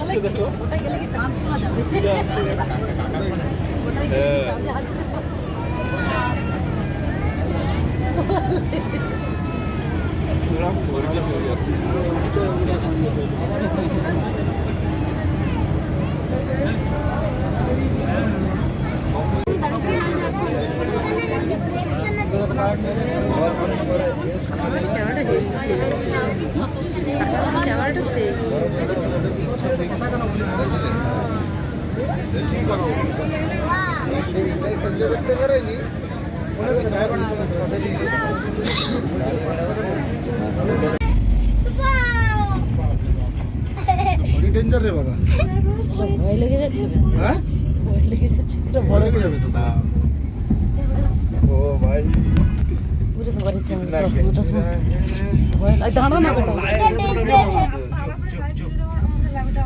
আসছে দেখো। ওটা গেলে কি চাঁদ শোনা যাবে ছবিটা আসছে দেখো ওটা গেলে কি হ্যাঁ। চাঁদে হাত দিতে পারবে? ওরা পরীক্ষা চলে যাচ্ছে ক্যামেরাটা হেলছে ক্যামেরাটা সেভ বডি ডেঞ্জার রে বাবা ভয় লেগে যাচ্ছে হ্যাঁ ভয় লেগে যাচ্ছে বড় বড় যাবে তো ও ভাই পুরো বাড়ির চামড়া চশমা টশমা ভয় লাগে দাঁড়া না বেটা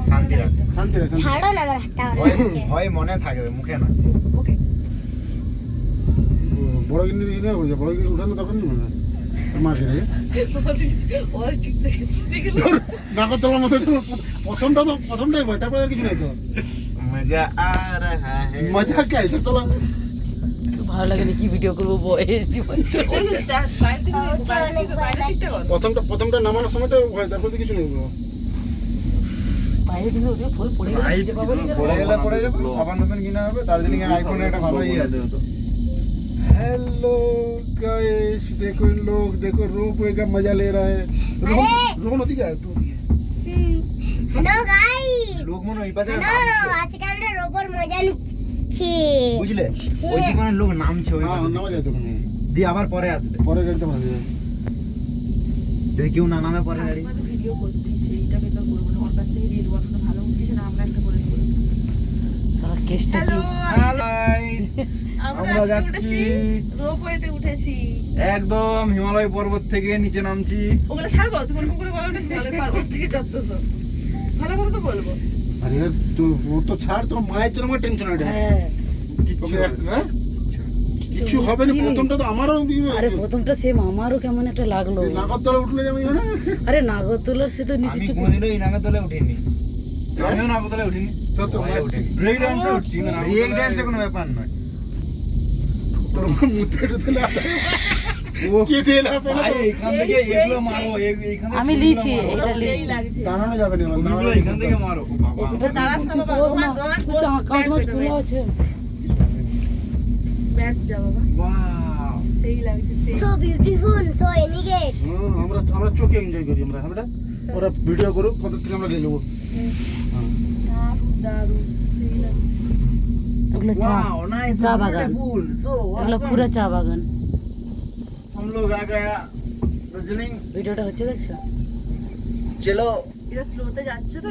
শান্তি রাখ শান্তি রে ছাড়ো না আমার হাতটা ভয় ভয় মনে থাকবে মুখে না বড় কিনে দিলে হবে বড় কিনে উঠানো তখন না মাকে রে ওর চুপসে গেছে মতো প্রথমটা তো প্রথমটাই ভয় তারপরে আর কিছু নাই তো। মজা আ মজা কে আছে? তোলা ভালো লাগে না কি ভিডিও করব জীবন প্রথমটা প্রথমটা নামানোর সময়টা ভয় তারপরে তো কিছু নেই। বাইরে কিন্তু ওদিকে ফুল পড়ে গেলে পড়ে গেলে পড়ে যাবে। আবার নতুন কিনা হবে দার্জিলিং এর আইফোনের একটা ভালো ইয়ে আছে? हेलो गाइस देखो इन लोग देखो रोपवे का मजा ले रहा है रोहन रोहन होती क्या है तू होती है হ্যালো গাই লোক মনে হয় ওই পাশে হ্যালো নামছে আজকে আমরা রোবর মজা নিচ্ছি বুঝলে ওই যেখানে লোক নামছে ওই हाँ পাশে नामा जाए तो कहीं দিয়ে আবার পরে আসবে পরে গাড়িতে মারা যায় যদি কেউ না নামে পরে গাড়ি আমাদের ভিডিও করতেছে কেসটা কি? আমরা যাচ্ছি। রোপওয়েতে উঠেছি। একদম হিমালয় পর্বত থেকে নিচে নামছি। ওগুলো ছাড়বো? তুমি কোন করে বলো না হিমালয় পর্বত থেকে যাচ্ছ ভালো করে তো বলব। আরে তোর তো আমারও আরে প্রথমটা সেম আমারও কেমন একটা লাগল। নাগরদোলা উঠলে মানে? আরে নাগরদোলার সে তো কিছু কোনোদিনও নাগরদোলা উঠেনি। আমিও নাগতলায় উঠিনি। তো উঠিনি। ব্রেক ডান্সে উঠছি কিন্তু ব্রেক ড্যান্সটা কোনো ব্যাপার নয়। তোর মুতে টুতে না তো? আমি লিছি এটা লিছি লাগছে। যাবে না এখান থেকে মারো এটা দাঁড়া তুই বাবা, close না তো account মাছ ব্যাগ আছে ব্যাট যা বাবা সেই লাগছে সেই so beautiful so elegant hmm, আমরা আমরা চোখে এনজয় করি আমরা আমরা ওরা ভিডিও করুক কত থেকে আমরা নিয়ে নেবো হ্যাঁ। দারুণ সেই লাগছে ওগুলো চা वाओ नाइस চা বাগান ब्यूटीफुल सो এগুলো পুরো চা বাগান हम लोग आ गया दार्जिलिंग ভিডিওটা হচ্ছে দেখছো যাচ্ছিল।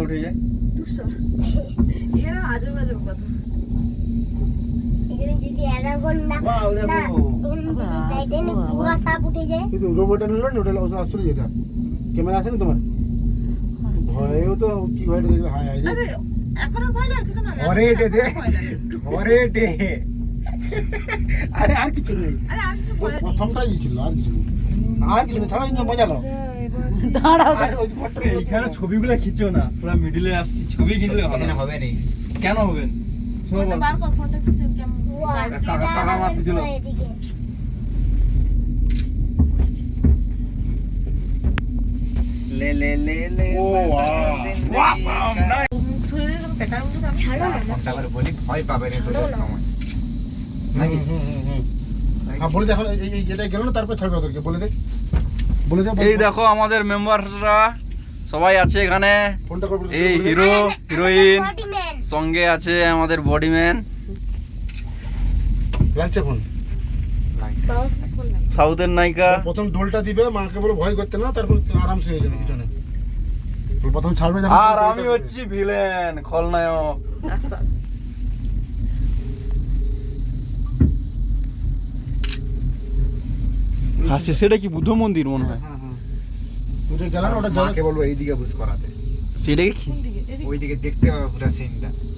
উঠে যায়। আজব আজব কথা। নোটেল আসলে যেটা ক্যামেরা আছে না তোমার? ভয়েও তো কি ভয়টা দেখলে হায় হায় এখনও ভয় লাগছে কেন? ঘরে এটে দে। ঘরে টে আরে আর কিছু নেই। আরে আর কিছু ভয় নেই। প্রথমটাই ছিল আর কিছু আর কিছু নেই ছাড়া কিন্তু মজা নাও দাঁড়াও এইখানে ছবিগুলো খিচো না পুরো মিডিলে আসছি। ছবি খিচলে হবে না। হবে নেই কেন হবেন বল। বার কর, ফোনটা কিছু কেমন কুয়া বাইরে দিয়ে টাকা- টাকা মারতেছিল। দেখো এই তারপর এই দেখো আমাদের মেম্বাররা সবাই আছে এখানে। এই হিরো হিরোইন সঙ্গে আছে আমাদের বডিম্যান লাগছে ফোন। সাউথের নায়িকা। প্রথম ডোলটা দিবে মাকে বলে ভয় করতে না তারপর আরামসে হয়ে যাবে পিছনে। প্রথম ছাড়বে আর আমি হচ্ছি ভিলেন খলনায়ক। আচ্ছা। হাসে সেটা কি বুদ্ধ মন্দির মনে হয়? হ্যাঁ হ্যাঁ ওই যে গেলাম ওটা জলে মাকে বলব এইদিকে বুঝ করাতে। সেটাকে কি? কোন দিকে এদিকে। ওইদিকে দেখতে পাবে পুরো সিনটা হ্যাঁ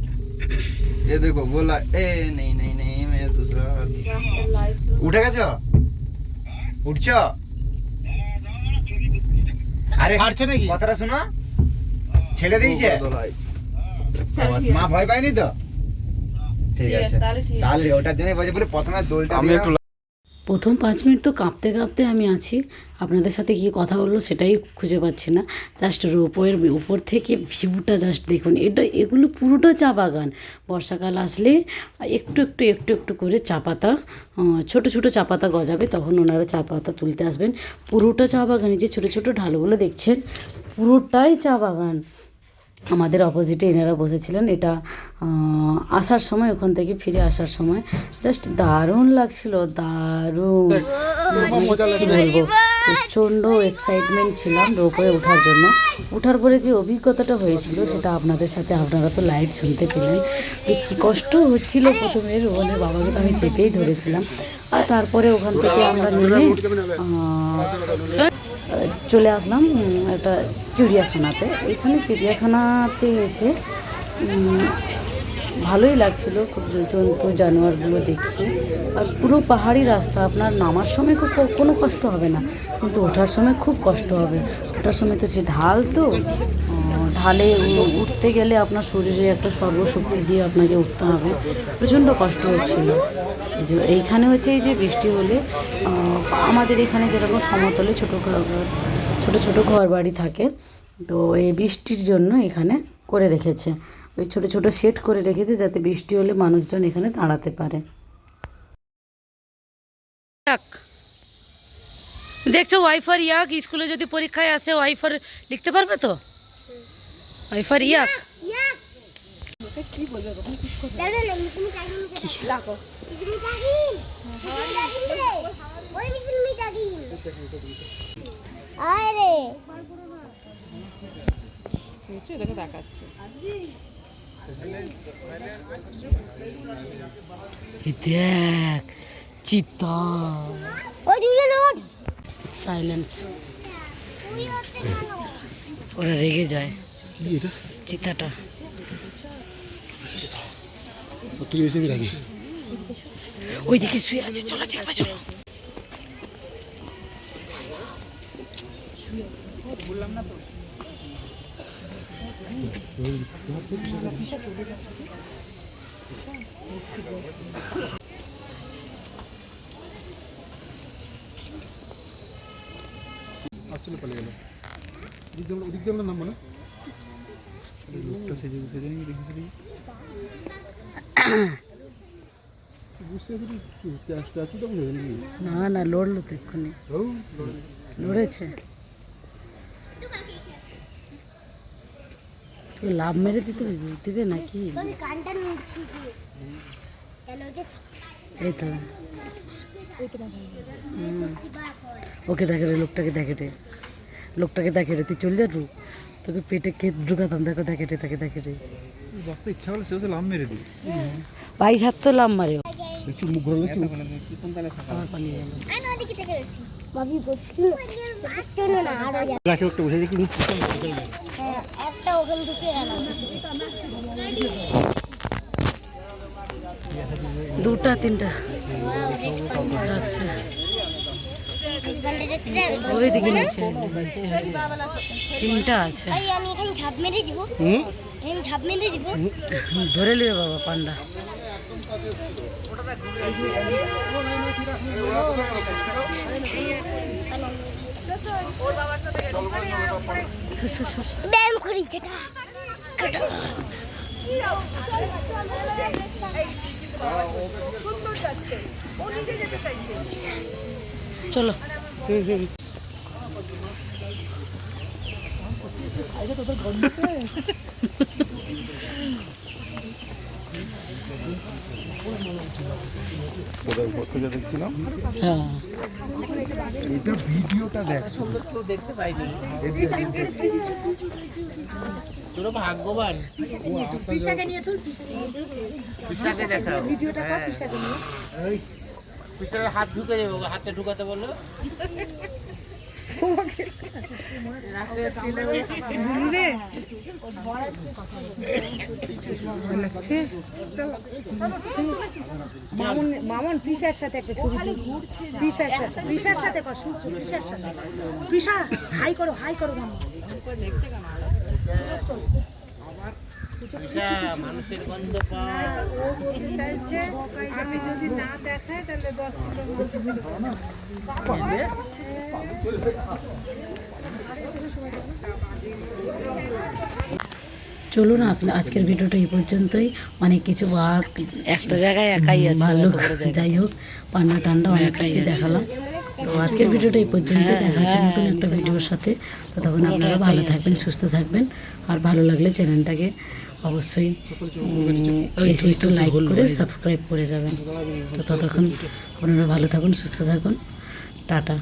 ये देखो बोला ए नहीं नहीं नहीं मैं दूसरा লাইভ উঠে গেছো উঠছ আরে ছাড়ছে নাকি কথাটা শোনো ছেড়ে দিয়েছে लाइव মা ভয় পায়নি তো ঠিক ঠিক আছে, আছে তাহলে ঠিক আছে। তাহলে ওটার জন্য বলছে বলে প্রথমে দোলটা আমি দিয়ে একটু প্রথম পাঁচ মিনিট তো কাঁপতে কাঁপতে আমি আছি। আপনাদের সাথে কি কথা বলল সেটাই খুঁজে পাচ্ছি না। জাস্ট রোপওয়ের উপর থেকে ভিউটা জাস্ট দেখুন। এটা, এগুলো পুরোটা চা বাগান। বর্ষাকাল আসলে একটু একটু একটু একটু করে চা পাতা ছোটো, ছোট চা পাতা গজাবে, তখন ওনারা চা পাতা তুলতে আসবেন। পুরোটা চা বাগান যে ছোটো ছোটো ঢালগুলো দেখছেন, পুরোটাই চা বাগান। আমাদের অপোজিটে এনারা বসেছিলেন। এটা আসার সময় ওখান থেকে ফিরে আসার সময় জাস্ট দারুণ লাগছিল দারুণ। মানে বলব প্রচণ্ড এক্সাইটমেন্ট ছিলাম রোপওয়ে ওঠার জন্য। ওঠার পরে যে অভিজ্ঞতাটা হয়েছিল সেটা আপনাদের সাথে আপনারা তো লাইভ শুনতে পেলেন যে কী কষ্ট হচ্ছিল প্রথমে। রোহনের বাবাকে তো আমি চেপেই ধরেছিলাম। আর তারপরে ওখান থেকে আমরা নেমে চলে আসলাম একটা চিড়িয়াখানাতে। এখানে চিড়িয়াখানাতে এসে ভালোই লাগছিল খুব জন্তু জানোয়ারগুলো দেখতে। আর পুরো পাহাড়ি রাস্তা, আপনার নামার সময় খুব কোনো কষ্ট হবে না, কিন্তু ওঠার সময় খুব কষ্ট হবে। ওঠার সময় তো সে ঢাল তো ঢালে উঠতে গেলে আপনার শরীরে একটা সর্বশক্তি দিয়ে আপনাকে উঠতে হবে। প্রচণ্ড কষ্ট হচ্ছিল। এই যে এইখানে হচ্ছে এই যে বৃষ্টি হলে আমাদের এখানে যেরকম সমতলে ছোটো ছোটো ছোটো ঘর বাড়ি থাকে, তো এই বৃষ্টির জন্য এখানে করে রেখেছে। ওই ছোটো ছোটো শেড করে রেখেছে যাতে বৃষ্টি হলে মানুষজন এখানে দাঁড়াতে পারে। দেখছ ওয়াইফার ইয়াক? স্কুলে যদি পরীক্ষায় আসে ওয়াইফার লিখতে পারবে তো? ওয়াইফার ইয়াক? দেখে চিতা সাইলেন্স ওরা রেগে যায়। চিতাটা। ওইদিকে শুয়ে আছে চলো চেপে চলো। আসলে পালিয়ে গেল ওদিক দিয়ে আমরা- ওদিক দিয়ে আমরা নামবো না? গেল। না না লড়লো তো এক্ষুনি। লড়েছে। লাভ মেরে দিতে হবে- দিবে নাকি? এই তো। ওকে দেখে রে লোকটাকে দেখে রে লোকটাকে দেখে রে তুই চল যা রু তোকে পেটে খেত ঢুকাতাম দেখো দেখে রে তাকে দেখে রে। ইচ্ছা হলে সে লাভ মেরে দিই বাইশ হাত তো লাভ মারে। ও। একটু মুখ ঘোরালে কি আবার পালিয়ে গেল। আমি ওদিকে থেকে রয়েছি। ভাবি বলছিল চলো না আরও গাছে একটা বসে কি হ্যাঁ, একটা ওখানে ঢুকে গেল। দুটা তিনটা। আচ্ছা। যাবে ওই দিকে নিচে নিচে তিনটা আছে। ভাই আমি এখানে ঝাঁপ মেরে দিব। হুম? এখানে ঝাঁপ মেরে দিব। ধরে নেবে বাবা পান্ডা। ব্যায়াম করি যেটা। চলো। দেখছিলাম হ্যাঁ এটা ভিডিওটা দেখ তোর ভাগ্যবান পিসাকে হ্যাঁ। পিসার হাত ঢুকে যাবে ওকে হাতটা ঢুকাতে বলল। মামুন মামুন পিসার সাথে একটা ছবি পিসার সাথে পিসার সাথে পিসার সাথে। পিসা হাই করো হাই করো মামা পিসা মানুষের গন্ধ চাইছে আমি যদি না দেখাই তাহলে দশ কিলো চলুন আপ- আজকের ভিডিওটা এই পর্যন্তই। অনেক কিছু বাঘ একটা জায়গায় একাই আছে, ভাল্লুক জায়গায়। যাই হোক পান্ডা টান্ডা অনেক কিছু দেখালাম। তো আজকের ভিডিওটা এই পর্যন্ত দেখা হচ্ছে নতুন একটা ভিডিওর সাথে। তো তখন আপনারা ভালো থাকবেন সুস্থ থাকবেন। আর ভালো লাগলে চ্যানেলটাকে অবশ্যই ওই একটু লাইক করে সাবস্ক্রাইব করে যাবেন। তো ততক্ষণ আপনারা ভালো থাকুন সুস্থ থাকুন। টাটা।